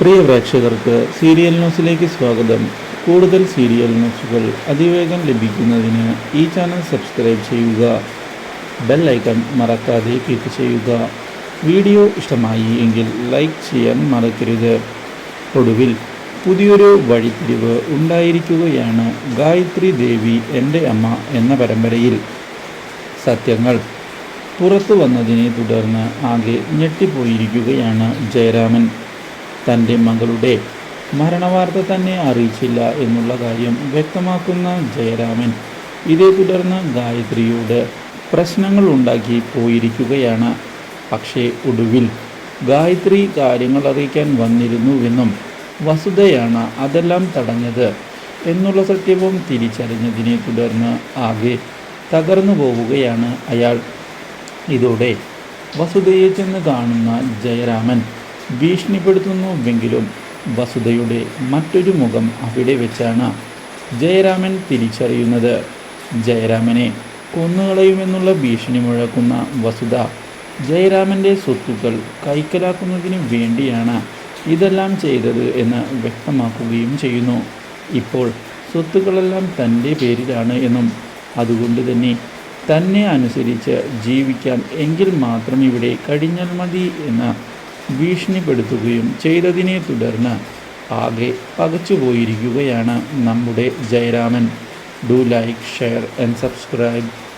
പ്രിയ പ്രേക്ഷകർക്ക് സീരിയൽ ന്യൂസിലേക്ക് സ്വാഗതം. കൂടുതൽ സീരിയൽ ന്യൂസുകൾ അതിവേഗം ലഭിക്കുന്നതിന് ഈ ചാനൽ സബ്സ്ക്രൈബ് ചെയ്യുക. ബെൽ ഐക്കൺ മറക്കാതെ ക്ലിക്ക് ചെയ്യുക. വീഡിയോ ഇഷ്ടമായി എങ്കിൽ ലൈക്ക് ചെയ്യാൻ മറക്കരുത്. ഒടുവിൽ പുതിയൊരു വഴിത്തിരിവ് ഉണ്ടായിരിക്കുകയാണ് ഗായത്രി ദേവി എന്റെ അമ്മ എന്ന പരമ്പരയിൽ. സത്യങ്ങൾ പുറത്തു വന്നതിനെ തുടർന്ന് ആകെ ഞെട്ടിപ്പോയിരിക്കുകയാണ് ജയരാമൻ. തന്റെ മകളുടെ മരണവാർത്ത തന്നെ അറിയിച്ചില്ല എന്നുള്ള കാര്യം വ്യക്തമാക്കുന്ന ജയരാമൻ. ഇതേ തുടർന്ന് ഗായത്രിയോട് പ്രശ്നങ്ങൾ ഉണ്ടാക്കി പോയിരിക്കുകയാണ്. പക്ഷേ ഒടുവിൽ ഗായത്രി കാര്യങ്ങൾ അറിയിക്കാൻ വന്നിരുന്നുവെന്നും വസുതയാണ് അതെല്ലാം തടഞ്ഞത് എന്നുള്ള സത്യവും തിരിച്ചറിഞ്ഞതിനെ തുടർന്ന് ആകെ തകർന്നു പോവുകയാണ് അയാൾ. ഇതോടെ വസുതയെ ചെന്ന് കാണുന്ന ജയരാമൻ ഭീഷണിപ്പെടുത്തുന്നുവെങ്കിലും വസുധയുടെ മറ്റൊരു മുഖം അവിടെ വെച്ചാണ് ജയരാമൻ തിരിച്ചറിയുന്നത്. ജയരാമനെ കൊന്നുകളയുമെന്നുള്ള ഭീഷണി മുഴക്കുന്ന വസുധ ജയരാമന്റെ സ്വത്തുക്കൾ കൈക്കലാക്കുന്നതിന് വേണ്ടിയാണ് ഇതെല്ലാം ചെയ്തത് എന്ന് വ്യക്തമാക്കുകയും ചെയ്യുന്നു. ഇപ്പോൾ സ്വത്തുക്കളെല്ലാം തന്റെ പേരിലാണ് എന്നും അതുകൊണ്ട് തന്നെ തന്നെ അനുസരിച്ച് ജീവിക്കാൻ എങ്കിൽ മാത്രം ഇവിടെ കഴിഞ്ഞാൽ മതി എന്ന് ഭീഷണിപ്പെടുത്തുകയും ചെയ്തതിനെ തുടർന്ന് ആകെ പകച്ചുപോയിരിക്കുകയാണ് നമ്മുടെ Jayaraman. Do like share and subscribe